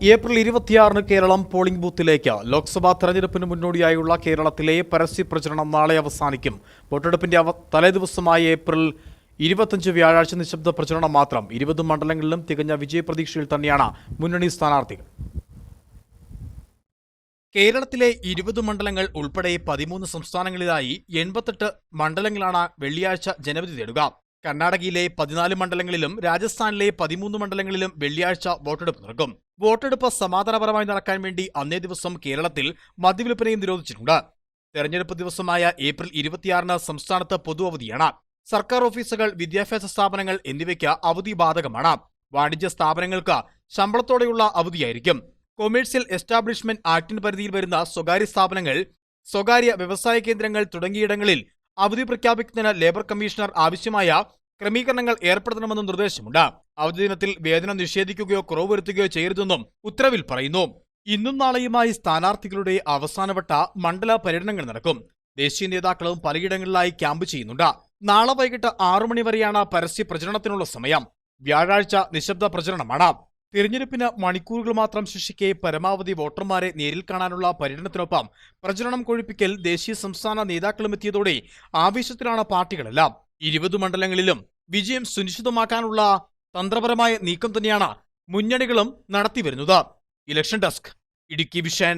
April ഇരുപത്തിയാറിന് Keralam polling ബൂത്തിലേക്ക്. ലോക്സഭാ തെരഞ്ഞെടുപ്പിന് മുന്നോടിയായുള്ള കേരളത്തിലെ പരസ്യ പ്രചരണം നാളെ അവസാനിക്കും. വോട്ടെടുപ്പിന്റെ അവ തലേദിവസമായ ഏപ്രിൽ ഇരുപത്തഞ്ച് വ്യാഴാഴ്ച നിശബ്ദ പ്രചരണം മാത്രം. ഇരുപത് മണ്ഡലങ്ങളിലും തികഞ്ഞ വിജയപ്രതീക്ഷയിൽ തന്നെയാണ് മുന്നണി സ്ഥാനാർത്ഥികൾ. കേരളത്തിലെ ഇരുപത് മണ്ഡലങ്ങൾ ഉൾപ്പെടെ പതിമൂന്ന് സംസ്ഥാനങ്ങളിലായി എൺപത്തെട്ട് മണ്ഡലങ്ങളാണ് വെള്ളിയാഴ്ച ജനവിധി തേടുക. കർണാടകയിലെ പതിനാല് മണ്ഡലങ്ങളിലും രാജസ്ഥാനിലെ പതിമൂന്ന് മണ്ഡലങ്ങളിലും വെള്ളിയാഴ്ച വോട്ടെടുപ്പ് നടക്കും. വോട്ടെടുപ്പ് സമാധാനപരമായി നടക്കാൻ വേണ്ടി അന്നേ ദിവസം കേരളത്തിൽ മദ്യവിൽപ്പനയും നിരോധിച്ചിട്ടുണ്ട്. തെരഞ്ഞെടുപ്പ് ദിവസമായ ഏപ്രിൽ ഇരുപത്തിയാറിന് സംസ്ഥാനത്ത് പൊതു അവധിയാണ്. സർക്കാർ ഓഫീസുകൾ വിദ്യാഭ്യാസ സ്ഥാപനങ്ങൾ എന്നിവയ്ക്ക് അവധി ബാധകമാണ്. വാണിജ്യ സ്ഥാപനങ്ങൾക്ക് ശമ്പളത്തോടെയുള്ള അവധിയായിരിക്കും. കൊമേഴ്സ്യൽ എസ്റ്റാബ്ലിഷ്മെന്റ് ആക്ടിന് പരിധിയിൽ വരുന്ന സ്വകാര്യ സ്ഥാപനങ്ങൾ സ്വകാര്യ വ്യവസായ കേന്ദ്രങ്ങൾ തുടങ്ങിയിടങ്ങളിൽ അവധി പ്രഖ്യാപിക്കുന്നതിന് ലേബർ കമ്മീഷണർ ആവശ്യമായ ക്രമീകരണങ്ങൾ ഏർപ്പെടുത്തണമെന്ന് നിർദ്ദേശമുണ്ട്. അവധി ദിനത്തിൽ വേതനം നിഷേധിക്കുകയോ കുറവ് വരുത്തുകയോ ചെയ്യരുതെന്നും ഉത്തരവിൽ പറയുന്നു. ഇന്നും നാളെയുമായി സ്ഥാനാർത്ഥികളുടെ അവസാനവട്ട മണ്ഡല പര്യടനങ്ങൾ നടക്കും. ദേശീയ നേതാക്കളും പലയിടങ്ങളിലായി ക്യാമ്പ് ചെയ്യുന്നുണ്ട്. നാളെ വൈകിട്ട് ആറു മണി വരെയാണ് പരസ്യ പ്രചരണത്തിനുള്ള സമയം. വ്യാഴാഴ്ച നിശബ്ദ പ്രചരണമാണ്. തിരഞ്ഞെടുപ്പിന് മണിക്കൂറുകൾ മാത്രം ശിക്ഷിക്കെ പരമാവധി വോട്ടർമാരെ നേരിൽ കാണാനുള്ള പര്യടനത്തിനൊപ്പം പ്രചരണം കൊഴിപ്പിക്കൽ ദേശീയ സംസ്ഥാന നേതാക്കളും എത്തിയതോടെ ആവേശത്തിലാണ് പാർട്ടികളെല്ലാം. ഇരുപത് മണ്ഡലങ്ങളിലും വിജയം സുനിശ്ചിതമാക്കാനുള്ള തന്ത്രപരമായ നീക്കം തന്നെയാണ് മുന്നണികളും നടത്തിവരുന്നത്. Election desk Idukki vision.